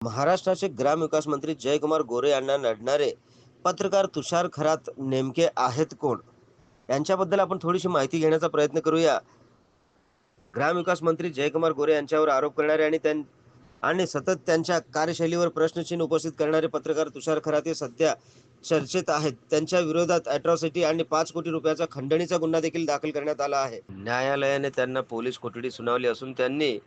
महाराष्ट्राचे ग्रामविकास मंत्री जयकुमार गोरे यांना नडणारे पत्रकार तुषार खरात नेमके आहेत कोण? यांच्याबद्दल आपण थोडीशी माहिती घेण्याचा प्रयत्न करूया. ग्रामविकास मंत्री जयकुमार गोरे यांच्यावर आरोप करणारे आणि त्यां आणि सतत त्यांच्या कार्यशैलीवर प्रश्नचिन्ह उपस्थित करणारे पत्रकार तुषार खरात हे सध्या चर्चेत आहेत. त्यांच्या विरोधात अॅट्रॉसिटी आणि पाच कोटी रुपयाचा खंडणीचा गुन्हा देखील दाखल करण्यात आला आहे. न्यायालयाने त्यांना पोलीस कोठडी सुनावली असून त्यांनी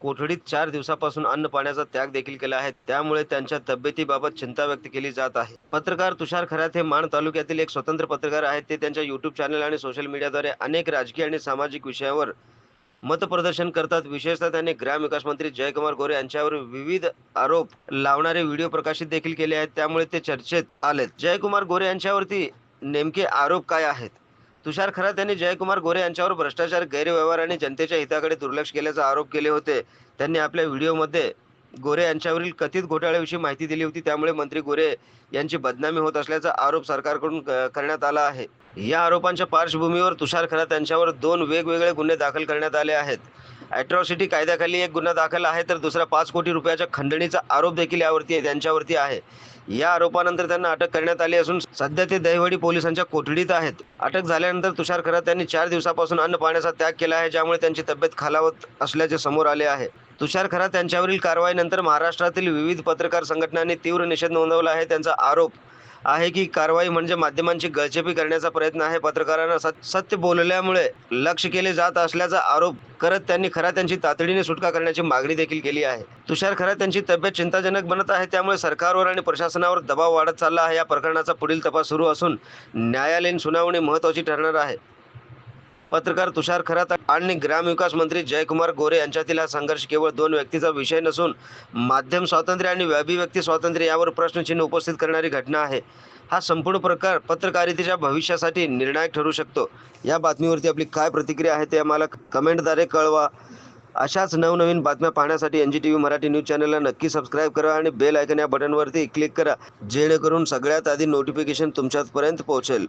कोठडीत चार दिवसापासून अन्न पाण्याचा त्याग देखील केला आहे. त्यामुळे त्यांच्या तब्येतीबाबत चिंता व्यक्त केली जात आहे. पत्रकार तुषार खरात हे माण तालुक्यातील एक स्वतंत्र पत्रकार आहेत. ते त्यांच्या युट्यूब चॅनल आणि सोशल मीडियाद्वारे अनेक राजकीय आणि सामाजिक विषयावर मतप्रदर्शन करतात. विशेषतः त्यांनी ग्रामविकास मंत्री जयकुमार गोरे यांच्यावर विविध आरोप लावणारे व्हिडिओ प्रकाशित देखील केले आहेत. त्यामुळे ते चर्चेत आलेत. जयकुमार गोरे यांच्यावरती नेमके आरोप काय आहेत? तुषार खरात यांनी जयकुमार गोरे यांच्यावर भ्रष्टाचार गैरव्यवहार आणि जनतेच्या हिताकडे दुर्लक्ष केल्याचा आरोप केले होते. त्यांनी आपल्या व्हिडिओमध्ये गोरे यांच्यावरील कथित घोटाळ्याविषयी माहिती दिली होती. त्यामुळे मंत्री गोरे यांची बदनामी होत असल्याचा आरोप सरकारकडून क- करण्यात आला आहे. या आरोपांच्या पार्श्वभूमीवर तुषार खरात यांच्यावर दोन वेगवेगळे गुन्हे दाखल करण्यात आले आहेत. अॅट्रॉसिटी कायद्याखाली एक गुन्हा दाखल आहे तर दुसरा पाच कोटी रुपयाच्या खंडणीचा आरोप देखील यावरती त्यांच्यावरती आहे. या आरोपानंतर त्यांना अटक करण्यात आली असून सध्या ते दहिवडी पोलिसांच्या कोठडीत आहेत. अटक झाल्यानंतर तुषार खरात यांनी चार दिवसापासून अन्न पाण्याचा त्याग केला आहे ज्यामुळे त्यांची तब्येत खालावत असल्याचे समोर आले आहे. तुषार खरात यांच्यावरील कारवाईनंतर महाराष्ट्रातील विविध पत्रकार संघटनांनी तीव्र निषेध नोंदवला आहे. त्यांचा आरोप आहे की कारवाई म्हणजे माध्यमांची गळचेपी करण्याचा प्रयत्न आहे. पत्रकारांना सत्य बोलल्यामुळे लक्ष केले जात असल्याचा आरोप करत त्यांनी खरा त्यांची तातडीने सुटका करण्याची मागणी देखील केली आहे. तुषार खरा त्यांची तब्येत चिंताजनक बनत आहे त्यामुळे सरकारवर आणि प्रशासनावर दबाव वाढत चालला आहे. या प्रकरणाचा पुढील तपास सुरू असून न्यायालयीन सुनावणी महत्वाची ठरणार आहे. पत्रकार तुषार खरात आणि ग्रामविकास मंत्री जयकुमार गोरे यांच्यातील हा संघर्ष केवळ दोन व्यक्तीचा विषय नसून माध्यम स्वातंत्र्य आणि अभिव्यक्ती स्वातंत्र्य यावर प्रश्नचिन्ह उपस्थित करणारी घटना आहे. हा संपूर्ण प्रकार पत्रकारितेच्या भविष्यासाठी निर्णायक ठरू शकतो. या बातमीवरती आपली काय प्रतिक्रिया आहे ते आम्हाला कमेंटद्वारे कळवा. अशाच नवनवीन बातम्या पाहण्यासाठी N G T V Marathi news चॅनलला नक्की सबस्क्राईब करा आणि बेल आयकन या बटनवरती क्लिक करा. जेणेकरून सगळ्यात आधी नोटिफिकेशन तुमच्यापर्यंत पोहोचेल.